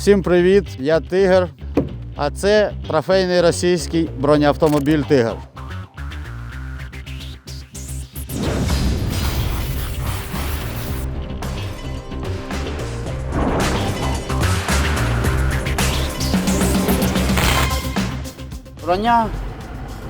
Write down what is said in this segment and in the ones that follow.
Всім привіт! Я Тигр, а це трофейний російський бронеавтомобіль Тигр. Броня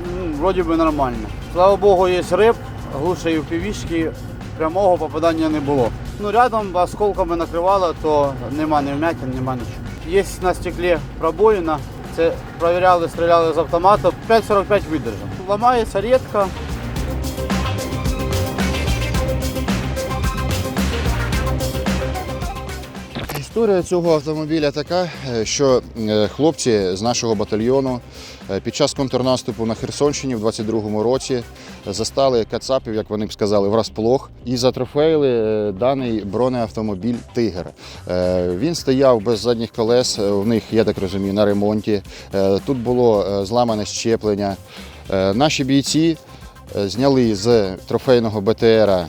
ну, вроді би нормальна. Слава Богу, є риб, глуші в півішки, прямого попадання не було. Ну, рядом осколками накривало, то нема ні вмятин, нема нічого. Є на стеклі пробоїна, це провіряли, стріляли з автомату, 5,45 видержав. Ламається рідко. Історія цього автомобіля така, е, що е, хлопці з нашого батальйону е, під час контрнаступу на Херсонщині в 22-му році застали кацапів, як вони б сказали, врасплох і затрофеїли даний бронеавтомобіль Тигр. Він стояв без задніх колес, в них, я так розумію, на ремонті. Тут було зламане щеплення. Наші бійці зняли з трофейного БТРа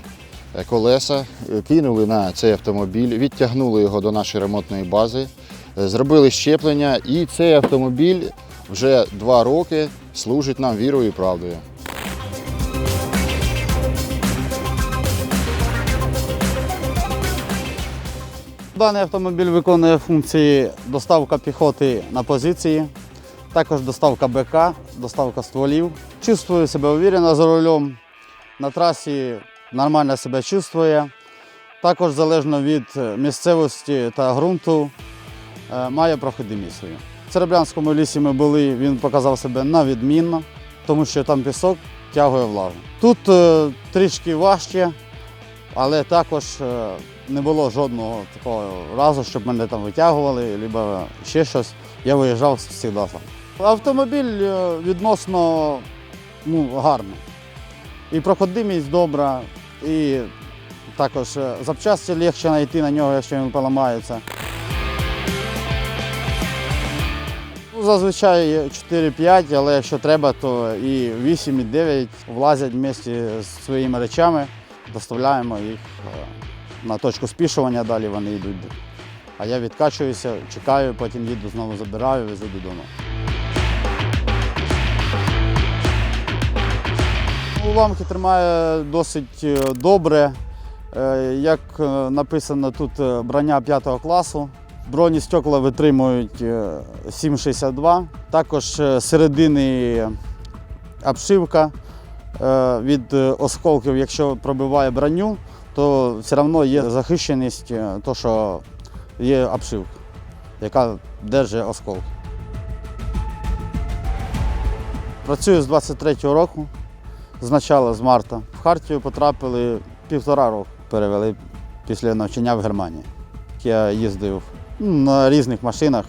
колеса, е, кинули на цей автомобіль, відтягнули його до нашої ремонтної бази, е, зробили щеплення, і цей автомобіль вже два роки служить нам вірою і правдою. Даний автомобіль виконує функції доставка піхоти на позиції, також доставка БК, доставка стволів. Чувствую себе уверенно за рулем. На трасі нормально себе чувствує. Також залежно від місцевості та ґрунту е, має проходимість свою. В Цереблянському лісі ми були, він показав себе на відмінно, тому що там пісок тягує влагу. Тут е, трішки важче, але також е, не було жодного такого разу, щоб мене там витягували, або ще щось. Я виїжджав завжди сам. Автомобіль е, відносно ну, гарний. І проходимість добра, і також е, запчасті легше знайти на нього, якщо він поламається. Ну, Зазвичай 4-5, але якщо треба, то і 8, і 9 влазять вместе з своїми речами, доставляємо їх е, на точку спішування, далі вони йдуть. А я відкачуюся, чекаю, потім їду знову забираю, везу додому. Уламки тримає досить е, добре. Е, Як е, написано тут броня 5 класу. Броні стекла витримують е, 7,62. Також середини обшивка від осколків, якщо пробиває броню, то все одно є захищеність, то що є обшивка, яка держить осколки. Працюю з 23-го року, з початку, з марта. В Хартію потрапили півтора року, перевели після навчання в Германії. Я їздив ну, на різних машинах.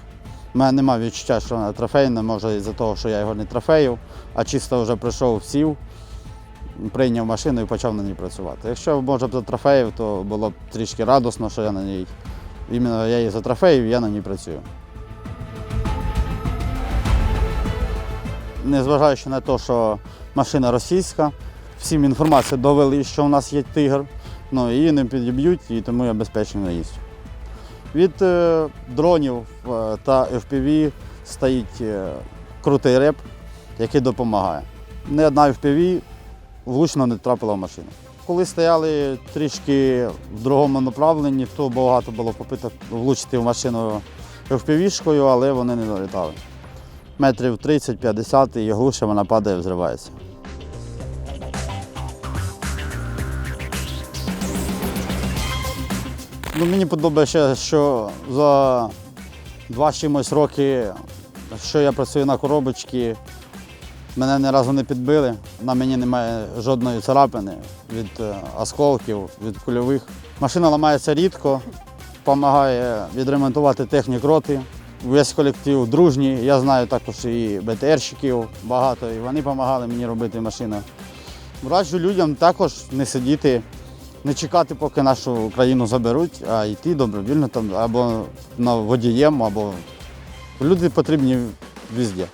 У мене немає відчуття, що вона трофейна, може із-за того, що я його не трофеїв, а чисто вже прийшов, сів, прийняв машину і почав на ній працювати. Якщо може б за трофеїв, то було б трішки радісно, що я на ній. Іменно я її за трофеїв, я на ній працюю. Незважаючи на те, що машина російська, всім інформацію довели, що у нас є тигр, ну, її не підіб'ють, і тому я безпечно не їздю. Від е, дронів е, та FPV стоїть е, крутий реп, який допомагає. Не одна FPV влучно не трапила в машину. Коли стояли трішки в другому направленні, то багато було попиток влучити в машину FPV-шкою, але вони не долітали. Метрів 30-50 і глуше вона падає, взривається. Ну, мені подобається, що за два чимось роки, що я працюю на коробочці, мене ні разу не підбили. На мені немає жодної царапини від е, осколків, від кульових. Машина ламається рідко, допомагає відремонтувати технік роти. Весь колектив дружній. Я знаю також і БТРщиків багато, і вони допомагали мені робити машину. Раджу людям також не сидіти, не чекати, поки нашу країну заберуть, а йти добровільно там або на водієм, або люди потрібні везде.